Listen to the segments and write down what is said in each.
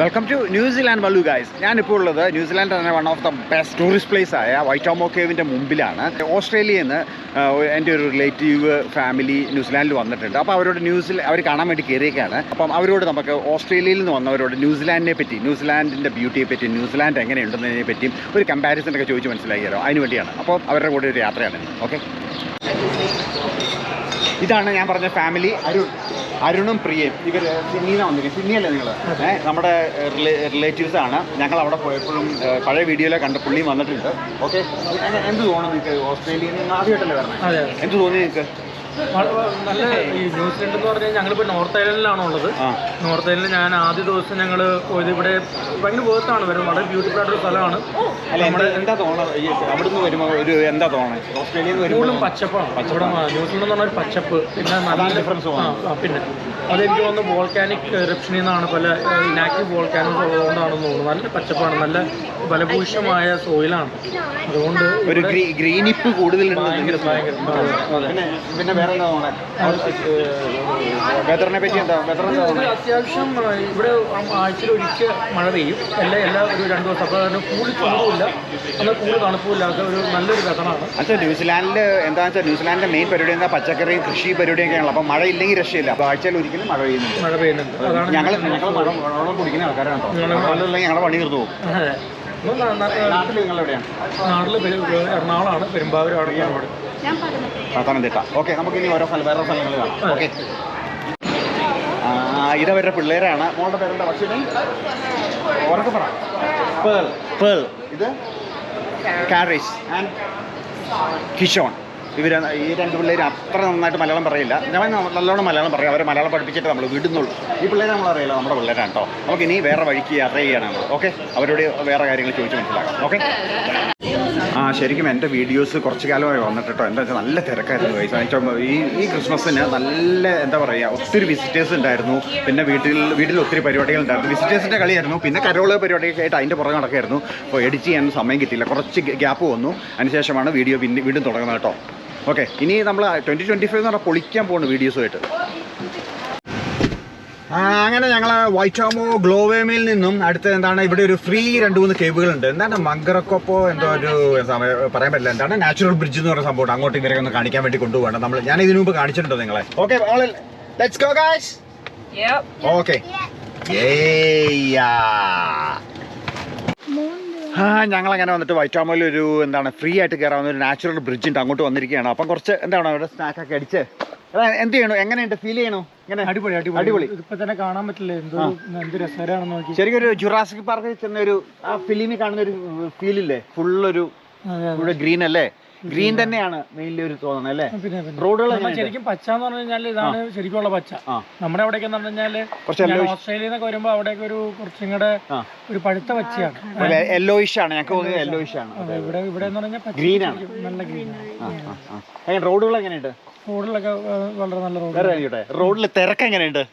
Welcome to New Zealand Mallu guys ഞാനിപ്പോൾ ഉള്ളത് New Zealand തന്നെ one of the best tourist place ആയ Waitomo കേവിന്റെ മുമ്പിലാണ്. ഓസ്ട്രേലിയയിൽ നിന്ന് എന്റെ ഒരു റിലേറ്റീവ് ഫാമിലി ന്യൂസിലാൻഡിൽ വന്നിട്ടുണ്ട്. അപ്പോൾ അവരോട് ന്യൂസിൽ അവർ കാണാൻ വേണ്ടി കയറിയേക്കാണ് അപ്പം അവരോട് നമുക്ക് ഓസ്ട്രേലിയയിൽ നിന്ന് വന്നവരോട് ന്യൂസിലാൻഡിനെ പറ്റി ന്യൂസിലാൻഡിന്റെ ബ്യൂട്ടിയെ പറ്റി ന്യൂസിലാൻഡ് എങ്ങനെയുണ്ടെന്നതിനെ പറ്റിയും ഒരു കമ്പാരിസൺ ഒക്കെ ചോദിച്ച് മനസ്സിലാക്കിയാലോ? അതിന് വേണ്ടിയാണ്. അപ്പോൾ അവരുടെ കൂടെ ഒരു യാത്രയാണ്. ഓക്കെ ഇതാണ് ഞാൻ പറഞ്ഞ ഫാമിലി അരുൺ. അരുണും പ്രിയയും. ഇവർ സിന്നീന വന്നിരിക്കും സിന്നിയല്ലേ നിങ്ങൾ ഏഹ് നമ്മുടെ റിലേറ്റീവ്സ് ആണ്. ഞങ്ങൾ അവിടെ പോയപ്പോഴും പഴയ വീഡിയോയിലെ കണ്ട പുള്ളിയും വന്നിട്ടുണ്ട്. ഓക്കെ? എന്ത് തോന്നുന്നു നിങ്ങൾക്ക് ഓസ്ട്രേലിയയിൽ നിന്ന് ആദ്യമായിട്ടല്ലേ വരണേ? എന്ത് തോന്നി നിങ്ങൾക്ക് നല്ല ഈ ന്യൂസിലൻഡ് എന്ന് പറഞ്ഞാൽ ഞങ്ങളിപ്പോൾ നോർത്ത് ഐലൻഡിലാണ് ഉള്ളത്. നോർത്ത് ഐലൻഡിൽ ഞാൻ ആദ്യ ദിവസം ഞങ്ങൾ പോയത് ഇവിടെ ഭയങ്കര വേർത്താണ് വരുന്നത് വളരെ ബ്യൂട്ടിഫുൾ ആയിട്ടൊരു സ്ഥലമാണ്. അല്ല എന്താ തോന്നുന്നത് അവിടുന്ന് വരുമ്പോൾ ഒരു എന്താ തോന്നുന്നത് ഓസ്ട്രേലിയയിൽ നിന്ന് പച്ചപ്പാണ്. ഇവിടെ ന്യൂസിലൻഡ് എന്ന് പറഞ്ഞാൽ ഒരു പച്ചപ്പ്. പിന്നെ നല്ല ഡിഫറൻസ് പിന്നെ. അതെനിക്ക് തോന്നുന്നു വോൾക്കാനിക് എറപ്ഷനിൽ നിന്നാണ് പല ഇനാക്റ്റീവ് ബോൾക്കാനിക് ഉള്ളതുകൊണ്ടാണെന്ന് തോന്നുന്നു. നല്ല പച്ചപ്പാണ്. നല്ല ഫലഭൂഷമായ സോയിലാണ് അതുകൊണ്ട് ഒരു ഗ്രീനിപ്പ് കൂടുതലുണ്ട് ഭയങ്കര ഭയങ്കര പിന്നെ വേറെ എന്താ വെതറിനെ പറ്റി എന്താ? വെതർ എന്താ അത്യാവശ്യം ഇവിടെ ആഴ്ചയിൽ ഒരിക്കൽ മഴ പെയ്യും. എല്ലാ എല്ലാ ഒരു രണ്ട് ദിവസം. അപ്പോൾ അതിന് കൂടി ചൂടുമില്ല. എന്നാൽ കൂടുതൽ തണുപ്പുമില്ലാത്ത ഒരു നല്ലൊരു വെതറാണ്. അച്ഛാ ന്യൂസിലാൻഡിൽ എന്താണെന്ന് വെച്ചാൽ ന്യൂസിലാൻഡിന്റെ മെയിൻ പരിപാടി എന്താ? പച്ചക്കറിയും കൃഷി പരിപാടിയൊക്കെയാണല്ലോ. അപ്പോൾ മഴ ഇല്ലെങ്കിൽ രക്ഷയില്ല. അപ്പോൾ ആഴ്ചയിൽ ഒരിക്കലും മഴ പെയ്യുന്നുണ്ട് മഴ പെയ്യുന്നുണ്ട് ഞങ്ങൾ ഞങ്ങൾ വെള്ളം കുടിക്കുന്ന ആൾക്കാരാണ് കേട്ടോ. വെള്ളമില്ലെങ്കിൽ ഞങ്ങളുടെ പണി തീർന്നു പോകും. നാട്ടിൽ എറണാകുളമാണ് പത്തനംതിട്ട. ഓക്കെ നമുക്ക് ഇനി ഓരോ സ്ഥലം വേറെ സ്ഥലങ്ങൾ കാണാം. ഓക്കെ. ഇതവരുടെ പിള്ളേരാണ്. മോളുടെ പേരെന്താ? പക്ഷേ ഉറക്കെ പറ. പേൾ. പേൾ. ഇത്? കാരേജ് ആൻഡ് കിഷോൺ. ഇവർ ഈ രണ്ട് പിള്ളേർ അത്ര നന്നായിട്ട് മലയാളം പറയില്ല. ഞാൻ നല്ലോണം മലയാളം പറയും. അവരെ മലയാളം പഠിപ്പിച്ചിട്ട് നമ്മൾ വിടുന്നുള്ളൂ. ഈ പിള്ളേരെ നമ്മൾ അറിയില്ല. നമ്മുടെ പിള്ളേരാണ് കേട്ടോ നമുക്ക് ഇനി വേറെ വഴിക്ക് യാത്ര ചെയ്യണം നമ്മൾ ഓക്കെ? അവരോട് വേറെ കാര്യങ്ങൾ ചോദിച്ച് മനസ്സിലാക്കാം. ഓക്കെ? ആ ശരിക്കും എന്റെ വീഡിയോസ് കുറച്ച് കാലമായി വന്നിട്ട് കേട്ടോ എന്താ വെച്ചാൽ നല്ല തിരക്കായിരുന്നു എന്ന് ഈ ഈ ക്രിസ്മസിന് നല്ല എന്താ പറയുക ഒത്തിരി വിസിറ്റേഴ്സ് ഉണ്ടായിരുന്നു. പിന്നെ വീട്ടിൽ വീട്ടിൽ ഒത്തിരി പരിപാടികൾ ഉണ്ടായിരുന്നു. വിസിറ്റേഴ്സിന്റെ കളിയായിരുന്നു. പിന്നെ കരോൾ പരിപാടിയൊക്കെ ആയിട്ട് അതിന്റെ പുറകെ നടക്കായിരുന്നു അപ്പോൾ എഡിറ്റ് ചെയ്യാൻ സമയം കിട്ടിയില്ല. കുറച്ച് ഗ്യാപ്പ് വന്നു. അതിനുശേഷമാണ് വീഡിയോ പിന്നെ വീണ്ടും തുടങ്ങുന്നത് കേട്ടോ ഓക്കെ ഇനി നമ്മൾ ട്വന്റി ട്വന്റി ഫൈവ് എന്ന് പറഞ്ഞാൽ പൊളിക്കാൻ പോകുന്നു വീഡിയോസുമായിട്ട് ആ, അങ്ങനെ ഞങ്ങൾ വൈറ്റാമോ ഗ്ലോവേമിൽ നിന്നും അടുത്ത എന്താണ് ഇവിടെ ഒരു ഫ്രീ രണ്ട് മൂന്ന് കേബിൾ ഉണ്ട്. എന്താണ് മങ്കറക്കൊപ്പോ എന്തോ ഒരു പറയാൻ പറ്റില്ല. എന്താണ് നാച്ചുറൽ ബ്രിഡ്ജ് എന്ന് പറയുന്ന സംഭവം. അങ്ങോട്ട് ഇവരെ ഒന്ന് കാണിക്കാൻ വേണ്ടി കൊണ്ടുപോകണം. നമ്മൾ ഞാൻ ഇതിനു മുമ്പ് കാണിച്ചിട്ടുണ്ടോ നിങ്ങളെ? Okay let's go. ഓക്കെ ഞങ്ങൾ അങ്ങനെ വന്നിട്ട് വൈറ്റാമോയിൽ ഒരു എന്താണ് ഫ്രീ ആയിട്ട് കയറാവുന്ന ഒരു നാച്ചുറൽ ബ്രിഡ്ജ് ഉണ്ട്. അങ്ങോട്ട് വന്നിരിക്കുകയാണ്. അപ്പം കുറച്ച് എന്താണ് അവിടെ സ്നാക്കൊക്കെ അടിച്ച്. എന്ത് ചെയ്യണോ? എങ്ങനെയുണ്ട്? ഫീൽ ചെയ്യണോ? ഇങ്ങനെ അടിപൊളി അടിപൊളി. അടിപൊളി. ഇപ്പൊ തന്നെ കാണാൻ പറ്റില്ല? എന്തോ എന്ത് രസകരമാണെന്ന് നോക്കി. ശരിക്കും ഒരു ജുറാസിക് പാർക്കിൽ ചെന്ന ഒരു ആ ഫിലിമിൽ കാണുന്ന ഒരു ഫീലില്ലേ ഫുള്ളൊരു. ഇവിടെ ഗ്രീൻ അല്ലേ? ഗ്രീൻ തന്നെയാണ് മെയിൻലി ഒരു തോന്നണം അല്ലേ? റോഡുകൾ ശരിക്കും പച്ച എന്ന് പറഞ്ഞു കഴിഞ്ഞാൽ ഇതാണ് ശരിക്കുള്ള പച്ച. നമ്മുടെ അവിടെയൊക്കെ എന്ന് പറഞ്ഞു കഴിഞ്ഞാൽ ഓസ്ട്രേലിയ നിന്നൊക്കെ വരുമ്പോ അവിടെയൊക്കെ ഒരു കുറച്ചും കൂടെ ഒരു പഴുത്ത പച്ചയാണ്. യെല്ലോയിഷ് ആണ്. ഞങ്ങൾക്ക് തോന്നിയത് യെല്ലോയിഷ് ആണ്. ഇവിടെ ഇവിടെ എന്ന് പറഞ്ഞാൽ പച്ച ഗ്രീൻ ആണ്. നല്ല ഗ്രീൻ റോഡുകൾ എങ്ങനെയുണ്ട്? റോഡിലൊക്കെ വളരെ നല്ല റോഡ് റോഡിൽ തിരക്ക് എങ്ങനെയുണ്ട്?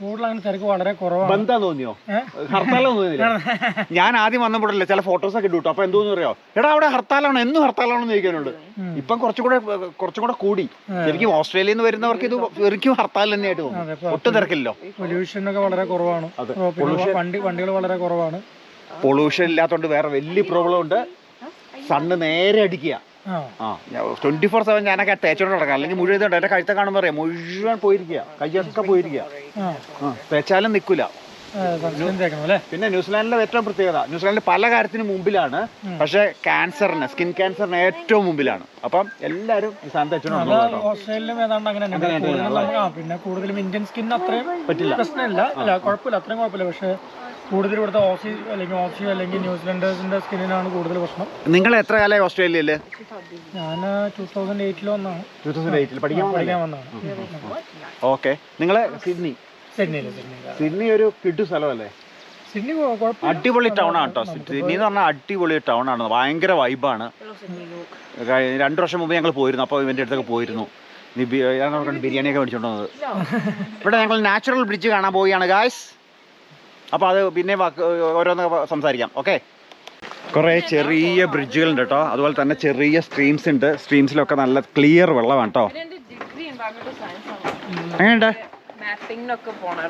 അങ്ങനെ തിരക്ക് വളരെ കുറവാണ്. ബന്ധാ തോന്നിയോ? ഹർത്താലോ തോന്നിയില്ല? ഞാൻ ആദ്യം വന്നപ്പോഴല്ലേ ചില ഫോട്ടോസ് ഒക്കെ ഇട്ടു അപ്പൊ എന്തോന്ന് അറിയോ? എടാ അവിടെ ഹർത്താലാണോ? എന്നും ഹർത്താലാണോ എന്ന് ചോദിക്കാനുണ്ട്. ഇപ്പം കുറച്ചും കൂടെ കുറച്ചും കൂടെ കൂടി. ശരിക്കും ഓസ്ട്രേലിയയിൽ നിന്ന് വരുന്നവർക്ക് ഇത് ശരിക്കും ഹർത്താൽ തന്നെയായിട്ട് തോന്നുന്നു തോന്നും ഒട്ടും തിരക്കില്ലല്ലോ. പൊല്യൂഷൻ ഒക്കെ വളരെ കുറവാണ്. വണ്ടി വണ്ടികൾ വളരെ കുറവാണ്. പൊല്യൂഷൻ ഇല്ലാത്തതുകൊണ്ട് വേറെ വലിയ പ്രോബ്ലം ഉണ്ട്. സണ്ണ് നേരെ അടിക്കുക. ആ. ട്വന്റി ഫോർ സെവൻ ഞാനൊക്കെ തേച്ചോണ്ട് കിടക്കാം അല്ലെങ്കിൽ മുഴുവൻ ഇതുണ്ട്. എന്റെ കഴുത്ത കാണുമ്പോൾ അറിയാം. മുഴുവൻ പോയിരിക്കുക കയ്യൊക്കെ പോയിരിക്കുക തേച്ചാലും നിൽക്കില്ല അല്ലേ? പിന്നെ ന്യൂസിലാൻഡിലെ ഏറ്റവും പ്രത്യേകത ന്യൂസിലാൻഡിൽ പല കാര്യത്തിനും മുമ്പിലാണ്. പക്ഷെ ക്യാൻസറിന് സ്കിൻ ക്യാൻസറിന് ഏറ്റവും മുമ്പിലാണ്. അപ്പം എല്ലാരും ഓസ്ട്രേലിയയിലും ഏതാണ്ട് അങ്ങനെ പിന്നെ കൂടുതലും ഇന്ത്യൻ സ്കിൻ അത്രയും പറ്റില്ല. പ്രശ്നമില്ല. അല്ല കുഴപ്പമില്ല. അത്രയും കുഴപ്പമില്ല. പക്ഷെ കൂടുതൽ ഇവിടുത്തെ ഓസി അല്ലെങ്കിൽ ഓസി അല്ലെങ്കിൽ ന്യൂസിലൻഡേഴ്സിന്റെ സ്കിന്നിനാണ് കൂടുതൽ പ്രശ്നം. നിങ്ങൾ എത്ര കാലമായി ഓസ്ട്രേലിയയിൽ ഞാൻ ടൂ തൗസൻഡ് എയ്റ്റിൽ വന്നാണ് ടൂ തൗസൻഡ് എയ്റ്റിൽ പഠിക്കാൻ പഠിക്കാൻ വന്നാണ് ഓക്കെ. നിങ്ങൾ സിഡ്നി? സിഡ്നിയിൽ സിഡ്നി ഒരു കിട്ടു സ്ഥലമല്ലേ? അടിപൊളി ടൗൺ ആണ് കേട്ടോ സിഡ്നി. എന്ന് പറഞ്ഞാൽ അടിപൊളി ടൗൺ ആണ് ഭയങ്കര വൈബാണ്. രണ്ടു വർഷം മുമ്പ് ഞങ്ങൾ പോയിരുന്നു. അപ്പോൾ ഇവന്റെ അടുത്തൊക്കെ പോയിരുന്നു. ബിരിയാണിയൊക്കെ മേടിച്ചോണ്ടത് ഇവിടെ ഞങ്ങൾ നാച്ചുറൽ ബ്രിഡ്ജ് കാണാൻ പോവുകയാണ് ഗായ്സ്. അപ്പോൾ അത് പിന്നെ ഓരോന്ന് സംസാരിക്കാം. ഓക്കെ കുറേ ചെറിയ ബ്രിഡ്ജുകളുണ്ട് കേട്ടോ അതുപോലെ തന്നെ ചെറിയ സ്ട്രീംസ് ഉണ്ട്. സ്ട്രീംസിലൊക്കെ നല്ല ക്ലിയർ വെള്ളമാണ് കേട്ടോ ഡിഗ്രി എൻവയറമെന്റൽ സയൻസ് ആണ്. എങ്ങനെയുണ്ട്?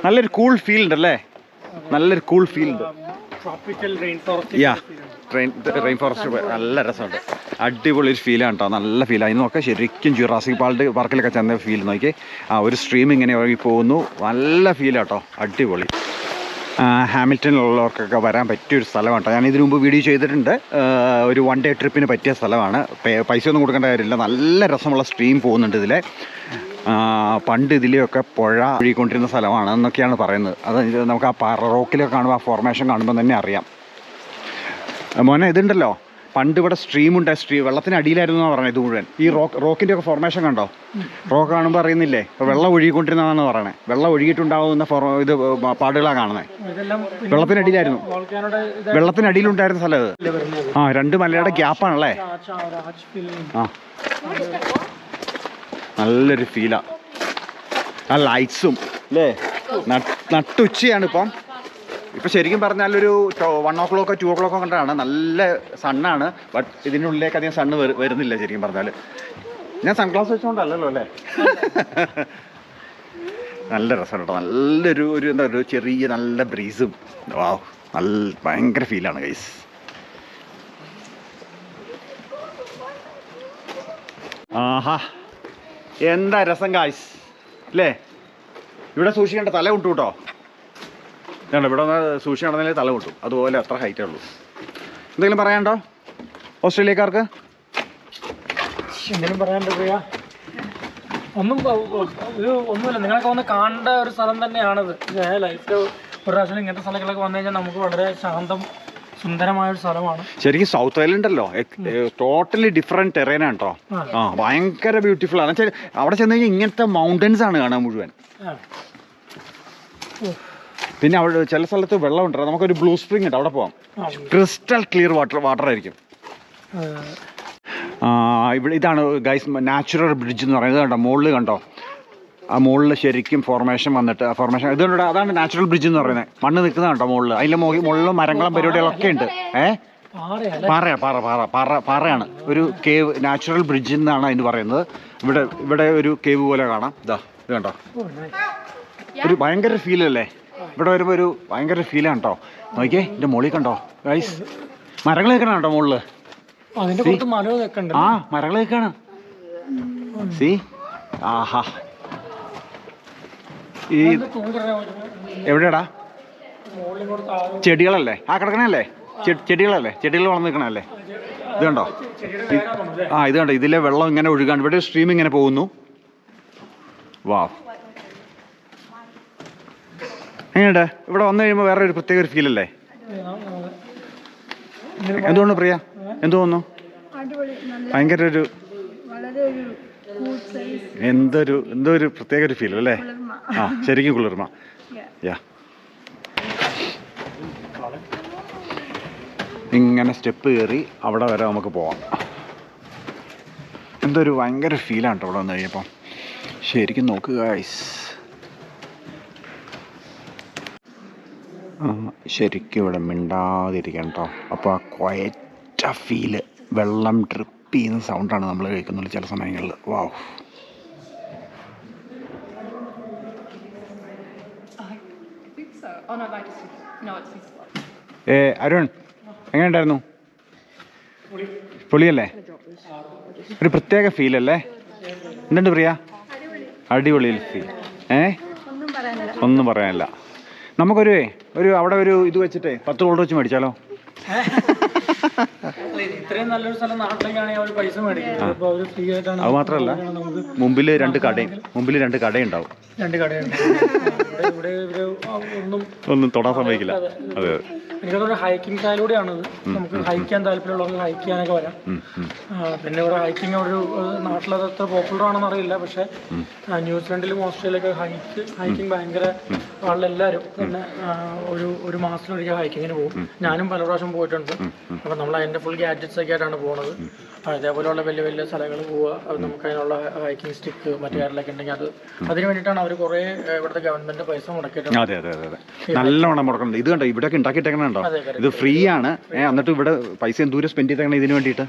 നല്ലൊരു കൂൾ ഫീൽ ഉണ്ട് അല്ലേ? നല്ലൊരു കൂൾ ഫീൽ ഉണ്ട്. Tropical rain forest yeah train rain forest നല്ല രസമുണ്ട്. അടിപൊളി ഒരു ഫീലാണ് കേട്ടോ നല്ല ഫീൽ അതിന് നോക്കാം ശരിക്കും ജുറാസിക് പാൾഡ് പാർക്കിലൊക്കെ ചെന്ന ഫീൽ നോക്കി ആ ഒരു സ്ട്രീം ഇങ്ങനെ ഒഴുകി പോകുന്നു. നല്ല ഫീലാട്ടോ കേട്ടോ അടിപൊളി. ഹാമിൽട്ടണിലുള്ളവർക്കൊക്കെ വരാൻ പറ്റിയൊരു സ്ഥലമാണ്. കേട്ടോ ഞാൻ ഇതിനു മുമ്പ് വീഡിയോ ചെയ്തിട്ടുണ്ട്. ഒരു വൺ ഡേ ട്രിപ്പിന് പറ്റിയ സ്ഥലമാണ്. പൈസ ഒന്നും കൊടുക്കേണ്ട കാര്യമില്ല. നല്ല രസമുള്ള സ്ട്രീം പോകുന്നുണ്ട് ഇതിലെ. പണ്ട് ഇതിലെയൊക്കെ പുഴ ഒഴുകിക്കൊണ്ടിരുന്ന സ്ഥലമാണ് എന്നൊക്കെയാണ് പറയുന്നത്. അത് നമുക്ക് ആ പാറ റോക്കിലൊക്കെ കാണുമ്പോൾ ആ ഫോർമേഷൻ കാണുമ്പോൾ തന്നെ അറിയാം. മോനെ ഇതുണ്ടല്ലോ? പണ്ട് ഇവിടെ സ്ട്രീം ഉണ്ട് സ്ട്രീം വെള്ളത്തിന് അടിയിലായിരുന്നു എന്നാണ് പറഞ്ഞത് ഇത് മുഴുവൻ. ഈ റോക്ക് റോക്കിന്റെ ഒക്കെ ഫോർമേഷൻ കണ്ടോ? റോക്ക് കാണുമ്പോൾ അറിയുന്നില്ലേ? വെള്ളം ഒഴുകിക്കൊണ്ടിരുന്നതാണ് പറയണേ. വെള്ളം ഒഴുകിയിട്ടുണ്ടാവുന്ന ഫോർ ഇത് പാടുകളാണ് കാണുന്നത് ഇതെല്ലാം വെള്ളത്തിനടിയിലായിരുന്നു വെള്ളത്തിനടിയിലുണ്ടായിരുന്ന സ്ഥലം അത്. ആ രണ്ട് മലയുടെ ഗ്യാപ്പാണല്ലേ ആ നല്ലൊരു ഫീലാ ആ. ലൈറ്റ്സും അല്ലേ നട്ട്- നട്ടുച്ചയാണ് ഇപ്പം. ഇപ്പം ശരിക്കും പറഞ്ഞാൽ ഒരു വൺ ഓ ക്ലോക്കോ ടു ഓ ക്ലോക്കോ കണ്ടാണ് നല്ല സണ്ണാണ് ബട്ട് ഇതിനുള്ളിലേക്ക് അധികം സണ്ണ് വരുന്നില്ല ശരിക്കും പറഞ്ഞാൽ ഞാൻ സൺഗ്ലാസ് വെച്ചോണ്ടല്ലോ അല്ലേ? നല്ല രസമാണ് കേട്ടോ നല്ലൊരു ഒരു എന്താ ഒരു ചെറിയ നല്ല ബ്രീസും വാ നല്ല ഭയങ്കര ഫീലാണ് ഗൈസ് ആഹാ. എന്താ രസം കായ്സ് അല്ലേ ഇവിടെ സൂക്ഷിക്കേണ്ട തല കൊണ്ടു കേട്ടോ ഇതാണ് ഇവിടെ ഒന്ന് സൂക്ഷി നടന്നാലേ തല കൊട്ടും അതുപോലെ അത്ര ഹൈറ്റേ ഉള്ളൂ. എന്തെങ്കിലും പറയാനുണ്ടോ? ഓസ്ട്രേലിയക്കാർക്ക്? എന്തെങ്കിലും പറയാനുണ്ടോ പ്രിയ? ഒന്നും ഒരു ഒന്നുമില്ല. നിങ്ങളൊക്കെ വന്ന് കാണേണ്ട ഒരു സ്ഥലം തന്നെയാണിത്. ലൈഫിൽ ഒരു പ്രാവശ്യം ഇങ്ങനത്തെ സ്ഥലങ്ങളൊക്കെ വന്നു കഴിഞ്ഞാൽ നമുക്ക് വളരെ ശാന്തം സുന്ദരമായ ഒരു സ്ഥലമാണ്. ശരിക്കും സൗത്ത് ഐലൻഡ് അല്ലോ ടോട്ടലി ഡിഫറെന്റ് ടെറേനാണ് കേട്ടോ ആ. ഭയങ്കര ബ്യൂട്ടിഫുൾ ആണ്. അവിടെ ചെന്ന് കഴിഞ്ഞാൽ ഇങ്ങനത്തെ മൗണ്ടൻസ് ആണ് കാണാൻ മുഴുവൻ. ആ. പിന്നെ അവിടെ ചില സ്ഥലത്ത് വെള്ളം ഉണ്ട് നമുക്കൊരു ബ്ലൂ സ്പ്രിംഗ് ഉണ്ട്. അവിടെ പോവാം. ക്രിസ്റ്റൽ ക്ലിയർ വാട്ടർ വാട്ടർ ആയിരിക്കും. ഇവിടെ ഇതാണ് ഗൈസ് നാച്ചുറൽ ബ്രിഡ്ജ് എന്ന് പറയുന്നത്. കണ്ടോ മുകളിൽ കണ്ടോ? ആ മുകളിൽ ശരിക്കും ഫോർമേഷൻ വന്നിട്ട് ആ ഫോർമേഷൻ ഇതുകൊണ്ട് അതാണ് നാച്ചുറൽ ബ്രിഡ്ജ് എന്ന് പറയുന്നത്. മണ്ണ് നിൽക്കുന്നത് കണ്ടോ മുകളിൽ അതിന്റെ മുകളിൽ മരങ്ങളും പരിപാടികളൊക്കെ ഉണ്ട്. ഏ? പാറയാ പാറ പാറ പാറ പാറയാണ്. ഒരു കേവ് നാച്ചുറൽ ബ്രിഡ്ജ് എന്നാണ് അതിന് പറയുന്നത്. ഇവിടെ ഇവിടെ ഒരു കേവ് പോലെ കാണാം. ഇതാ ഇത് കണ്ടോ? ഒരു ഭയങ്കര ഫീൽ അല്ലേ? ഇവിടെ വരുമ്പോൾ ഒരു ഭയങ്കര ഫീലാണ് കേട്ടോ നോക്കിയേ എന്റെ മുകളിൽ കണ്ടോ? ഗൈസ് മരങ്ങൾ നിൽക്കണം കേട്ടോ മുകളിൽ ആ മരങ്ങൾ നിൽക്കണം. സി ആഹാ. ഈ എവിടെയാടാ? ചെടികളല്ലേ? ആ കിടക്കണല്ലേ? ചെടികളല്ലേ? ചെടികൾ വളർന്നു നിൽക്കണല്ലേ? ഇത് കണ്ടോ? ആ ഇത് കണ്ടോ? ഇതിലെ വെള്ളം ഇങ്ങനെ ഒഴുകാണ് ഇവിടെ സ്ട്രീം ഇങ്ങനെ പോകുന്നു. വാ എങ്ങനെയുണ്ട്? ഇവിടെ വന്നു കഴിയുമ്പോൾ വേറെ ഒരു പ്രത്യേക ഒരു ഫീൽ അല്ലേ? എന്തുകൊണ്ട് പ്രിയ? എന്തു തോന്നുന്നു? ഭയങ്കര ഒരു എന്തൊരു എന്തോ ഒരു പ്രത്യേക ഒരു ഫീൽ അല്ലേ? ആ ശരിക്കും കുളിർമ. യാ. ഇങ്ങനെ സ്റ്റെപ്പ് കയറി അവിടെ വരെ നമുക്ക് പോവാം. എന്തൊരു ഭയങ്കര ഫീലാണ് കേട്ടോ അവിടെ വന്നു കഴിഞ്ഞപ്പം. ശരിക്കും നോക്കുക guys. ശരിക്കും ഇവിടെ മിണ്ടാതിരിക്കണം കേട്ടോ അപ്പോൾ ആ ക്വയറ്റ ഫീൽ വെള്ളം ഡ്രിപ്പ് ചെയ്യുന്ന സൗണ്ടാണ് നമ്മൾ കേൾക്കുന്നത് ചില സമയങ്ങളിൽ. വാവ്. Oh. ഏ അരുൺ എങ്ങനെയുണ്ടായിരുന്നു? പൊളിയല്ലേ? ഒരു പ്രത്യേക ഫീൽ അല്ലേ? എന്തുണ്ട് പ്രിയ? അടിപൊളി. ഫീൽ ഏ? ഒന്നും പറയാനില്ല. ഒന്നും പറയാനില്ല. നമുക്കൊരു ഒരു അവിടെ ഒരു ഇത് വെച്ചിട്ടേ പത്ത് ഡോളർ വെച്ച് മേടിച്ചാലോ? ഇത്രയും നല്ലൊരു സ്ഥലം നാട്ടിലേക്കാണെങ്കിൽ അവർ പൈസ മേടിക്കും. അത് മാത്രമല്ല മുമ്പിൽ മുമ്പിൽ രണ്ട് കടയും മുമ്പിൽ രണ്ട് കടയുണ്ടാവും. രണ്ട് കടയുണ്ട്. ഒന്നും ഒന്നും തൊടാൻ സമ്മതിക്കില്ല. അതെ. അതെ എനിക്കതൊരു ഹൈക്കിംഗ് അത് നമുക്ക് ഹൈക്ക് ചെയ്യാൻ താല്പര്യമുള്ളവർക്ക് ഹൈക്ക് ചെയ്യാനൊക്കെ വരാം. പിന്നെ ഇവിടെ ഹൈക്കിംഗ് ഒരു നാട്ടിലത് എത്ര പോപ്പുലർ ആണെന്ന് അറിയില്ല. പക്ഷേ ന്യൂസിലൻഡിലും ഓസ്ട്രേലിയയിലൊക്കെ ഹൈക്ക് ഹൈക്കിംഗ് ഭയങ്കര ആളെല്ലാവരും തന്നെ ഒരു ഒരു മാസത്തിലൊരിക്കൽ ഹൈക്കിങ്ങിന് പോകും. ഞാനും പല പ്രാവശ്യം പോയിട്ടുണ്ട്. അപ്പം നമ്മൾ അതിന്റെ ഫുൾ ഗാഡ്ജറ്റ്സ് ഒക്കെ ആയിട്ടാണ് പോകുന്നത് അതേപോലെയുള്ള വലിയ വലിയ സ്ഥലങ്ങൾ പോവുക. അത് നമുക്ക് അതിനുള്ള ഹൈക്കിംഗ് സ്റ്റിക്ക് മറ്റു കാര്യങ്ങളൊക്കെ ഉണ്ടെങ്കിൽ അത് അതിന് വേണ്ടിയിട്ടാണ് അവർ കുറേ ഇവിടുത്തെ ഗവൺമെന്റ് പൈസ മുടക്കിയിട്ടുണ്ട്. നല്ലവണ്ണം മുടക്കുന്നുണ്ട്. ഇത് കണ്ടോ? ഇവിടെ ഉണ്ടാക്കിയിട്ടേക്കണുണ്ടോ correct. ഇത് ഫ്രീ ആണ് എന്നിട്ട് ഇവിടെ പൈസ ദൂരെ സ്പെൻഡ് ചെയ്തേക്കണം ഇതിന് വേണ്ടിയിട്ട്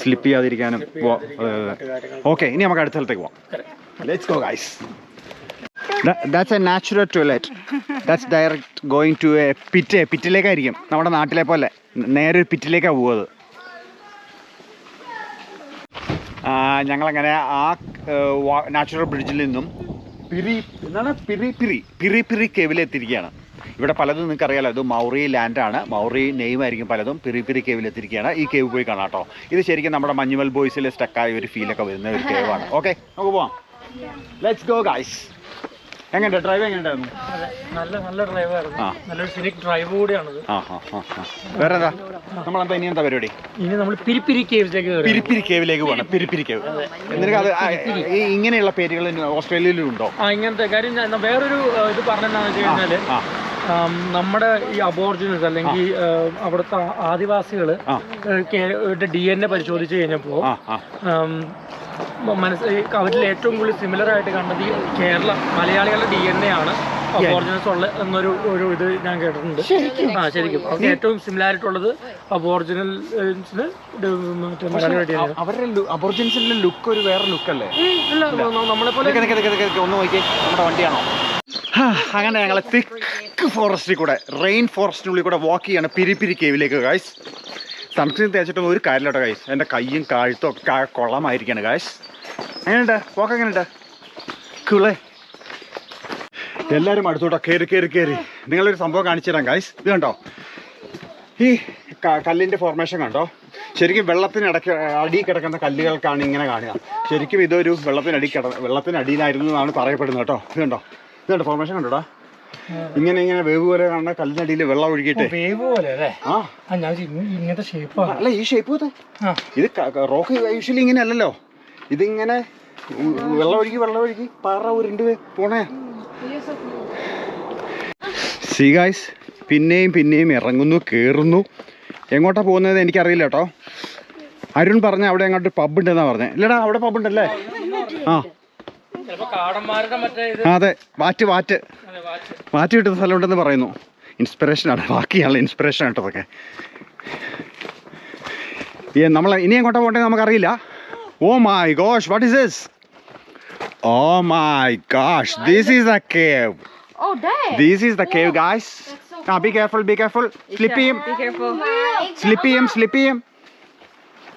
സ്ലിപ്പ് ചെയ്യാതിരിക്കാനും ഓക്കെ ഇനി നമുക്ക് അടുത്ത സ്ഥലത്തേക്ക് പോവാം. Let's go guys that's a natural toilet that's direct going to a pit പിറ്റിലേക്കായിരിക്കും നമ്മുടെ നാട്ടിലെ പോലെ. നേരെ ഒരു പിറ്റിലേക്കാണ് പോകുന്നത് ആ, ഞങ്ങളങ്ങനെ ആ നാച്ചുറൽ ബ്രിഡ്ജിൽ നിന്നും പിരി എന്താണ്? പിരി പിരി പിരി പിരി കേവിലെത്തിയിരിക്കുകയാണ് ഇവിടെ പലതും നിങ്ങൾക്ക് അറിയാലോ ഇത് മൗറി ലാൻഡാണ് മൗറി നെയ്മായിരിക്കും പലതും. പിരി കേവിൽ കേവിലെത്തിയിരിക്കുകയാണ് ഈ കേവ് പോയി കാണാം കേട്ടോ. ഇത് ശരിക്കും നമ്മുടെ മഞ്ഞുമൽ ബോയ്സിൽ സ്റ്റക്കായ ഒരു ഫീലൊക്കെ വരുന്ന ഒരു കേവാണ് ഓക്കെ നമുക്ക് പോവാം. ലെറ്റ്സ് ഗോ ഗൈസ് എങ്ങനെ ഡ്രൈവ് എങ്ങനെയുണ്ടായിരുന്നു? നല്ല നല്ല ഡ്രൈവായിരുന്നു. നല്ലൊരു സിനിക് ഡ്രൈവ് കൂടിയാണത്. വേറെ എന്താ നമ്മളെന്താ ഇനി എന്താ പരിപാടി? ഇനി നമ്മൾ പിരിപ്പിരി കേവ്സിലേക്ക് കയറി പിരിപ്പിരി കേവിലേക്ക് പോകണം. പിരിപ്പിരി കേവ് എന്നിട്ട് അത് ഇങ്ങനെയുള്ള പേരുകൾ ഓസ്ട്രേലിയയിലും ഉണ്ടോ? ആ ഇങ്ങനത്തെ കാര്യം വേറൊരു ഇത് പറഞ്ഞാൽ വെച്ച് നമ്മുടെ ഈ അബോർജിനസ് അല്ലെങ്കിൽ അവിടുത്തെ ആദിവാസികൾ. ഡി എൻ എ പരിശോധിച്ച് കഴിഞ്ഞപ്പോൾ മനസ്സിൽ മനസ്സ് അവരിൽ ഏറ്റവും കൂടുതൽ സിമിലർ ആയിട്ട് കണ്ടത് ഈ കേരള മലയാളികളുടെ ഡി എൻ എ ആണ് അബോർജിനസ് ഉള്ള എന്നൊരു ഒരു ഇത് ഞാൻ കേട്ടിട്ടുണ്ട്. ആ ശരിക്കും. അവർക്ക് ഏറ്റവും സിമിലാരിറ്റി ഉള്ളത് അബോർജിനൽസിന് അവരുടെ അബോർജിൻസിന്റെ ലുക്ക് ഒരു വേറെ ലുക്ക് അല്ലേ? നമ്മളെ പോലെ ഒന്ന് നോക്കിയേ നമ്മുടെ വണ്ടിയാണോ? അങ്ങനെ ഞങ്ങൾ തിക്ക് ഫോറസ്റ്റിൽ കൂടെ റെയിൻ ഫോറസ്റ്റിനുള്ളിൽ കൂടെ വാക്ക് ചെയ്യാണ് പിരിപ്പിരി പിരി കേവിലേക്ക് ഗായ്സ് സൺസ്ക്രീൻ തേച്ചിട്ടൊന്നും ഒരു കാര്യമില്ല ഗായ്സ് എന്റെ കയ്യും കാഴ്ത്തും ഒക്കെ കൊള്ളമായിരിക്കാണ് ഗായ്സ് എങ്ങനെയുണ്ട്? വാക്ക് എങ്ങനെയുണ്ട്? കുളേ എല്ലാവരും അടുത്തോട്ടോ കയറി കയറി കയറി നിങ്ങളൊരു സംഭവം കാണിച്ചു തരാം ഗായ്സ് ഇത് കണ്ടോ? ഈ കല്ലിന്റെ ഫോർമേഷൻ കണ്ടോ? ശരിക്കും വെള്ളത്തിനിടയ്ക്ക് അടി കിടക്കുന്ന കല്ലുകൾക്കാണ് ഇങ്ങനെ കാണുക. ശരിക്കും ഇതൊരു വെള്ളത്തിനടി കിട വെള്ളത്തിനടിയിലായിരുന്നു എന്നാണ് പറയപ്പെടുന്നത് കേട്ടോ. ഇത് കണ്ടോ? ഇത് കണ്ടോ ഫോർമേഷൻ കണ്ടോടാ ഇങ്ങനെ ഇങ്ങനെ വേവ് പോലെ കാണുന്ന കല്ലിനടിയിൽ വെള്ളം ഒഴുകിയിട്ട്. വേവ് പോലെ അല്ലേ? ആ. ഞാൻ ഇങ്ങനത്തെ അല്ല ഈ ഷേപ്പ് ഇത് റോക്ക് യൂഷ്വലി ഇങ്ങനെ അല്ലല്ലോ. ഇതിങ്ങനെ വെള്ളം ഒഴുകി വെള്ളം ഒഴുകി പാറ ഉരുണ്ട് പോണേ. സി ഗായ്സ് പിന്നെയും പിന്നെയും ഇറങ്ങുന്നു കേറുന്നു. എങ്ങോട്ടാ പോകുന്നത് എനിക്കറിയില്ല കേട്ടോ. അരുൺ പറഞ്ഞ അവിടെ അങ്ങോട്ട് പബ് ഉണ്ടെന്നാ പറഞ്ഞത് ഇല്ലടാ അവിടെ പബ് ഉണ്ടല്ലേ? ആ. അതെ. വാറ്റ് വാറ്റ്. വാറ്റ്. കിട്ടുന്ന സ്ഥലമുണ്ടെന്ന് പറയുന്നു. ഇൻസ്പിറേഷനാണ് ബാക്കിയാണ് ഇൻസ്പിറേഷൻ കേട്ടോ അതൊക്കെ. ഈ നമ്മൾ ഇനി എങ്ങോട്ടാ പോകേണ്ടത് നമുക്കറിയില്ല. ഓ my gosh what is this oh my gosh this is the cave. This is the cave guys ah be careful be careful slip ചെയ്യും സ്ലിപ്പ് ചെയ്യും സ്ലിപ്പ് ചെയ്യും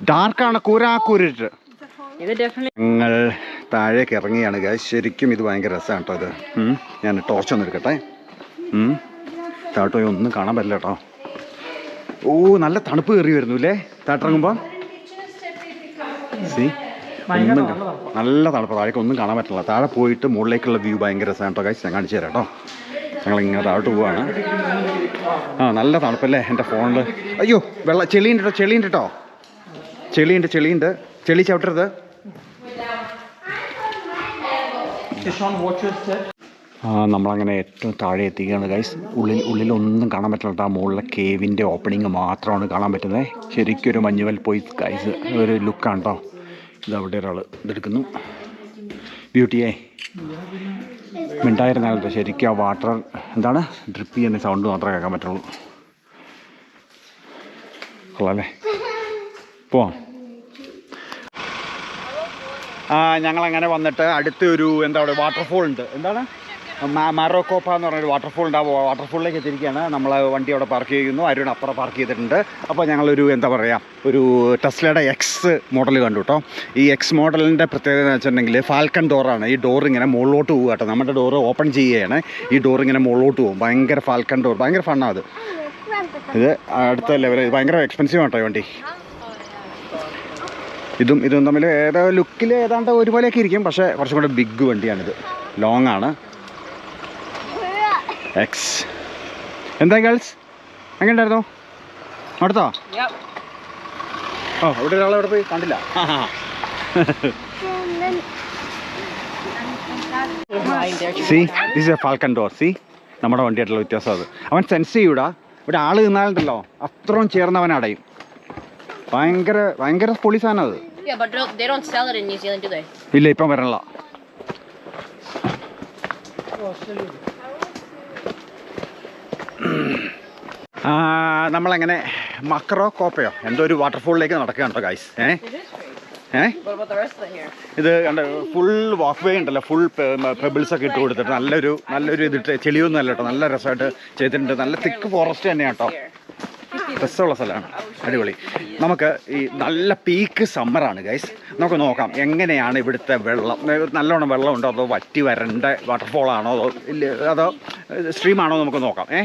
ഡാർക്കാണ് കൂരാ കൂരിട്ട്. Is it definitely? ഞങ്ങൾ താഴേക്ക് ഇറങ്ങിയാണ് ഗായ് ശരിക്കും ഇത് ഭയങ്കര രസമാണ് കേട്ടോ ഇത്. ഞാൻ ടോർച്ച് ഒന്ന് എടുക്കട്ടെ. താട്ടോ ഒന്നും കാണാൻ പറ്റില്ല കേട്ടോ ഓ നല്ല തണുപ്പ് കയറി വരുന്നു അല്ലേ താട്ടിറങ്ങുമ്പോൾ സി ഒന്നും നല്ല തണുപ്പ്. താഴേക്ക് ഒന്നും കാണാൻ പറ്റില്ല. താഴെ പോയിട്ട് മുകളിലേക്കുള്ള വ്യൂ ഭയങ്കര രസമാണ് കേട്ടോ ഗൈസ് ഞാൻ കാണിച്ചു തരാം കേട്ടോ ഞങ്ങൾ ഇങ്ങനെ താഴോട്ട് പോവാണ്. ആ നല്ല തണുപ്പല്ലേ എന്റെ ഫോണിൽ അയ്യോ വെള്ളം ചെളിയുണ്ട് കേട്ടോ ചെളിയുണ്ട് കേട്ടോ ചെളിയുണ്ട് ചെളിയുണ്ട്. ചെളി ചവിട്ടരുത്. നമ്മളങ്ങനെ ഏറ്റവും താഴെ എത്തിക്കുകയാണ് ഗൈസ് ഉള്ളിൽ ഉള്ളിലൊന്നും കാണാൻ പറ്റില്ല മുകളിലെ കേവിന്റെ ഓപ്പണിങ് മാത്രമാണ് കാണാൻ പറ്റുന്നത് ശരിക്കും ഒരു മഞ്ഞുവൽ പോയി ഗൈസ് ഒരു ലുക്കാണ് കേട്ടോ ഇത് അവിടെ ഒരാൾ ഇതെടുക്കുന്നു. ബ്യൂട്ടിയേ മിണ്ടായിരുന്നാലോ ശരിക്കും ആ വാട്ടർ എന്താണ്? ഡ്രിപ്പ് ചെയ്യുന്ന സൗണ്ട് മാത്രമേ കേൾക്കാൻ പറ്റുള്ളൂ. കൊള്ളാല്ലേ പോവാം. ഞങ്ങളങ്ങനെ വന്നിട്ട് അടുത്ത ഒരു എന്താ പറയുക വാട്ടർഫോൾ ഉണ്ട്. എന്താണ്? മാറോക്കോപ്പ എന്ന് പറഞ്ഞൊരു വാട്ടർഫോൾ ഉണ്ട്. ആ വാട്ടർഫോളിലേക്ക് എത്തിയിരിക്കുകയാണ്. നമ്മൾ വണ്ടി അവിടെ പാർക്ക് ചെയ്യുന്നു അരുൺ അപ്പുറം പാർക്ക് ചെയ്തിട്ടുണ്ട്. അപ്പോൾ ഞങ്ങളൊരു എന്താ പറയുക ഒരു ടെസ്ലയുടെ എക്സ് മോഡൽ കണ്ടു കേട്ടോ ഈ എക്സ് മോഡലിന്റെ പ്രത്യേകത എന്ന് വെച്ചിട്ടുണ്ടെങ്കിൽ ഫാൽക്കൺ ഡോറാണ് ഈ ഡോർ ഇങ്ങനെ മുകളിലോട്ട് പോകുക കേട്ടോ നമ്മുടെ ഡോർ ഓപ്പൺ ചെയ്യുകയാണ്. ഈ ഡോർ ഇങ്ങനെ മുകളിലോട്ട് പോകും. ഭയങ്കര ഫാൽക്കൺ ഡോർ ഭയങ്കര ഫണ്ണാണ് അത്. ഇത് അടുത്ത ലെവൽ ഭയങ്കര എക്സ്പെൻസീവ് ആട്ടോ വണ്ടി. ഇതും ഇതും തമ്മിൽ ഏതാ ലുക്കിൽ ഏതാണ്ട് ഒരുപോലെയൊക്കെ ഇരിക്കും. പക്ഷേ കുറച്ചും കൂടെ ബിഗ് വണ്ടിയാണിത്. ലോങ് ആണ്. എക്സ് എന്താ ഗേൾസ് എങ്ങനെ ഉണ്ടായിരുന്നു അടുത്തോ ഓ ഇവിടെ ഒരാളെ ഇവിടെ പോയി കണ്ടില്ല. See this a falcon door see നമ്മുടെ വണ്ടിയായിട്ടുള്ള വ്യത്യാസം അത്. അവൻ സെൻസ് ചെയ്യൂടാ. ഇവിടെ ആൾ നിന്നാലുണ്ടല്ലോ. അത്രയും ചേർന്നവൻ അടയും. ഭയങ്കര ഭയങ്കര പൊളി സാധനം അത്. Yeah, but don't- they don't sell it in New Zealand, do they? ഇല്ല ഇപ്പം വരണല്ല. ആ, നമ്മളങ്ങനെ മക്രോ കോപ്പയോ? എന്തോ ഒരു വാട്ടർഫോളിലേക്ക് നടക്കുകയാണ് കേട്ടോ ഗൈസ് ഏ? ഏ? What about the rest of the hair? ഇത് കണ്ട ഫുൾ വാക്ക് വേ ഉണ്ടല്ലോ ഫുൾ പെബിൾസ് ഒക്കെ ഇട്ട് കൊടുത്തിട്ട്. നല്ലൊരു നല്ലൊരു ഇതിട്ട് ചെളിയൊന്നും അല്ല കേട്ടോ നല്ല രസമായിട്ട് ചെയ്തിട്ടുണ്ട്. നല്ല തിക്ക് ഫോറസ്റ്റ് തന്നെയാണ് കേട്ടോ രസമുള്ള സ്ഥലമാണ്. അടിപൊളി. നമുക്ക് ഈ നല്ല പീക്ക് സമ്മറാണ് ഗൈസ് നമുക്ക് നോക്കാം എങ്ങനെയാണ് ഇവിടുത്തെ വെള്ളം? നല്ലോണം വെള്ളം ഉണ്ടോ? അതോ വറ്റി വരണ്ട വാട്ടർഫോളാണോ അതോ അതോ സ്ട്രീമാണോ നമുക്ക് നോക്കാം ഏ?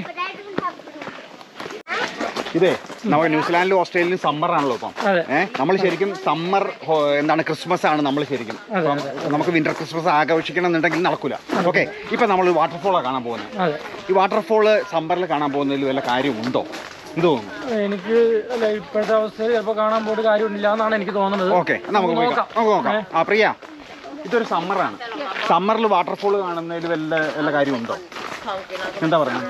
ഇതേ നമുക്ക് ന്യൂസിലാൻഡിലും ഓസ്ട്രേലിയയിലും സമ്മർ ആണല്ലോ ഇപ്പം. ഏഹ് നമ്മൾ ശരിക്കും സമ്മർ എന്താണ് ക്രിസ്മസ് ആണ് നമ്മൾ ശരിക്കും. നമുക്ക് വിന്റർ ക്രിസ്മസ് ആഘോഷിക്കണം എന്നുണ്ടെങ്കിൽ നടക്കൂല. ഓക്കെ ഇപ്പൊ നമ്മൾ വാട്ടർഫോളാണ് കാണാൻ പോകുന്നത്. ഈ വാട്ടർഫോൾ സമ്മറിൽ കാണാൻ പോകുന്നതിൽ വല്ല കാര്യമുണ്ടോ? എന്ത് തോന്നുന്നു എനിക്ക് അല്ല ഇപ്പോഴത്തെ അവസ്ഥയിൽ ചിലപ്പോൾ കാണാൻ പോയിട്ട് കാര്യമില്ല എന്നാണ് എനിക്ക് തോന്നുന്നത് ഓക്കെ നമുക്ക് പോയി. നമുക്ക് നോക്കാം ആ പ്രിയ ഇതൊരു സമ്മറാണ് സമ്മറിൽ വാട്ടർഫോൾ കാണുന്നതിൽ വല്ല വല്ല കാര്യമുണ്ടോ എന്താ പറയുക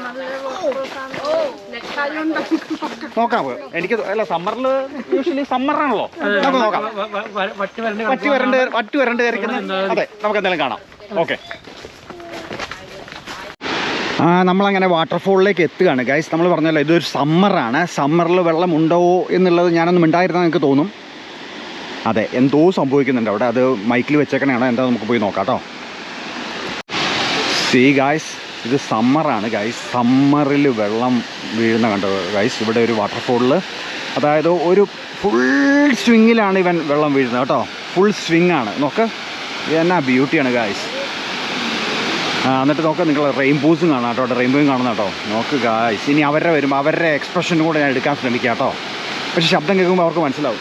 നോക്കാം. എനിക്ക് തോ- അല്ല സമ്മറിൽ യൂഷ്വലി സമ്മറാണല്ലോ നമുക്ക് നോക്കാം വ- വ- വ- വറ്റി വരേണ്ട വറ്റി വരണ്ട് വറ്റി വരണ്ട് കയറിക്കുന്ന അതെ നമുക്ക് എന്തെങ്കിലും കാണാം ഓക്കെ നമ്മളങ്ങനെ വാട്ടർഫോളിലേക്ക് എത്തുകയാണ്. ഗൈസ് നമ്മൾ പറഞ്ഞല്ലോ ഇതൊരു സമ്മറാണ് സമ്മറിൽ വെള്ളം ഉണ്ടോ എന്നുള്ളത് ഞാനൊന്നും ഉണ്ടായിരുന്നാൽ എനിക്ക് തോന്നും. അതെ എന്തോ സംഭവിക്കുന്നുണ്ട് അവിടെ. അത് മൈക്കിൽ വെച്ചേക്കണേണോ എന്താ നമുക്ക് പോയി നോക്കാം കേട്ടോ. സീ ഗായ്സ് ഇത് സമ്മറാണ് ഗൈസ് സമ്മറിൽ വെള്ളം വീഴുന്ന കണ്ടോ? ഗൈസ് ഇവിടെ ഒരു വാട്ടർഫോളിൽ അതായത് ഒരു ഫുൾ സ്വിങ്ങിലാണ് ഇവൻ വെള്ളം വീഴുന്നത് കേട്ടോ. ഫുൾ സ്വിങ്ങാണ് നോക്ക്. എന്നാ ബ്യൂട്ടിയാണ് ഗായ്സ് എന്നിട്ട് നോക്കാം നിങ്ങൾ റെയിൻബോസും കാണാം കേട്ടോ റെയിൻബോയും കാണുന്ന കേട്ടോ. നോക്ക് ഗായ്സ് ഇനി അവരുടെ വരുമ്പോൾ അവരുടെ എക്സ്പ്രഷൻ കൂടെ ഞാൻ എടുക്കാൻ ശ്രമിക്കാം കേട്ടോ. പക്ഷെ ശബ്ദം കേൾക്കുമ്പോൾ അവർക്ക് മനസ്സിലാവും.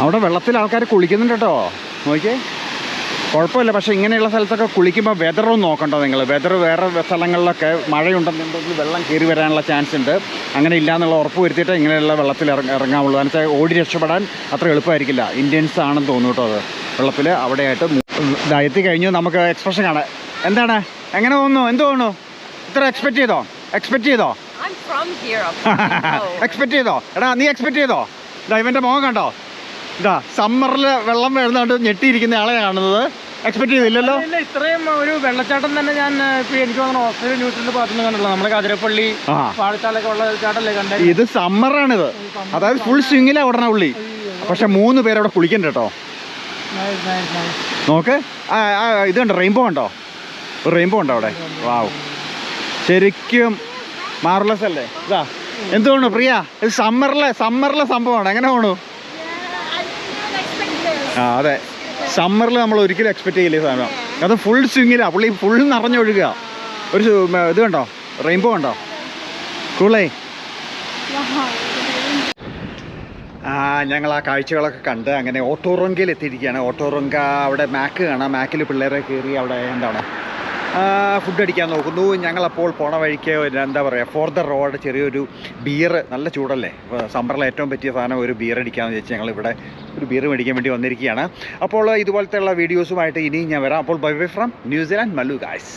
അവിടെ വെള്ളത്തിൽ ആൾക്കാർ കുളിക്കുന്നുണ്ട് കേട്ടോ. നോക്കിയേ. കുഴപ്പമില്ല പക്ഷേ ഇങ്ങനെയുള്ള സ്ഥലത്തൊക്കെ കുളിക്കുമ്പോൾ വെതറും നോക്കണ്ടോ നിങ്ങൾ? വെതർ വേറെ സ്ഥലങ്ങളിലൊക്കെ മഴയുണ്ടെന്നുണ്ടെങ്കിൽ വെള്ളം കയറി വരാനുള്ള ചാൻസ് ഉണ്ട്. അങ്ങനെ ഇല്ല എന്നുള്ള ഉറപ്പ് വരുത്തിയിട്ട് ഇങ്ങനെയുള്ള വെള്ളത്തിൽ ഇറങ്ങ ഇറങ്ങാവുള്ളൂ. എന്നുവെച്ചാൽ ഓടി രക്ഷപ്പെടാൻ അത്ര എളുപ്പമായിരിക്കില്ല. ഇന്ത്യൻസ് ആണെന്ന് തോന്നുന്നു കേട്ടോ അത്. വെള്ളത്തിൽ അവിടെയായിട്ട് ഇതാ എത്തിക്കഴിഞ്ഞു നമുക്ക് എക്സ്പ്രഷൻ കാണാം. എന്താണ്? എങ്ങനെ തോന്നുന്നു? എന്ത് തോന്നുന്നു? ഇത്ര എക്സ്പെക്ട് ചെയ്തോ? എക്സ്പെക്ട് ചെയ്തോ? എക്സ്പെക്ട് ചെയ്തോ? എടാ നീ എക്സ്പെക്ട് ചെയ്തോ? ഇതാ ഇവന്റെ മുഖം കണ്ടോ? ഇതാ സമ്മറിൽ വെള്ളം വീഴുന്നതുകൊണ്ട് ഞെട്ടിയിരിക്കുന്ന ആളെ കാണുന്നത്. എക്സ്പെക്ട് ചെയ്തില്ലല്ലോ? ഇല്ല ഇത്രയും ഒരു വെള്ളച്ചാട്ടം തന്നെ ഞാൻ എനിക്ക് തോന്നുന്നു ഓസ്ട്രേലിയ ന്യൂസിലൻഡ് ഭാഗത്തുനിന്ന് കണ്ടല്ലോ നമ്മുടെ കതിരപ്പള്ളി പാഴച്ചാലൊക്കെ ഉള്ള ചാട്ടല്ലേ കണ്ടേ? ഇത് സമ്മറാണിത് അതായത് ഫുൾ സ്വിങ്ങിലാ ഉടനെ ഉള്ളി പക്ഷെ മൂന്ന് പേരവിടെ കുളിക്കണ്ട കേട്ടോ. നൈസ് നൈസ് നൈസ് നോക്ക്. ഇത് കണ്ടോ റെയിൻബോ ഉണ്ടോ? റെയിൻബോ ഉണ്ടോ അവിടെ? വാവ്. ശരിക്കും മാർലസ് അല്ലേ? ഇതാ. എന്ത് തോന്നുന്നു പ്രിയ? ഇത് സമ്മറിലെ സമ്മറിലെ സംഭവമാണ്. എങ്ങനെ പോണു? ആ അതെ. സമ്മറിൽ നമ്മൾ ഒരിക്കലും എക്സ്പെക്ട് ചെയ്യില്ല സാധനം. അത് ഫുൾ സ്വിങ്ങിലാണ് പുള്ളി ഫുൾ നിറഞ്ഞൊഴുകുക. ഒരു ഇത് കണ്ടോ? റെയിൻബോ കണ്ടോ? കൂളേ. ഞങ്ങൾ ആ കാഴ്ചകളൊക്കെ കണ്ട് അങ്ങനെ ഓട്ടോറൊങ്കയിൽ എത്തിയിരിക്കുകയാണ്. ഓട്ടോറൊങ്ക അവിടെ മാക്ക് കാണാം. മാക്കിൽ പിള്ളേരെ കയറി അവിടെ എന്താണ് ഫുഡ് അടിക്കാൻ നോക്കുന്നു. ഞങ്ങളപ്പോൾ പോണ വഴിക്ക് എന്താ പറയുക ഫോർ ദ റോഡ് ചെറിയൊരു ബിയർ നല്ല ചൂടല്ലേ? സമ്മറിൽ ഏറ്റവും പറ്റിയ സാധനം ഒരു ബിയർ അടിക്കാമെന്ന് വെച്ച് ഞങ്ങളിവിടെ ഒരു ബിയർ മേടിക്കാൻ വേണ്ടി വന്നിരിക്കുകയാണ്. അപ്പോൾ ഇതുപോലത്തെ ഉള്ള വീഡിയോസുമായിട്ട് ഇനിയും ഞാൻ വരാം. അപ്പോൾ bye bye from New Zealand Mallu guys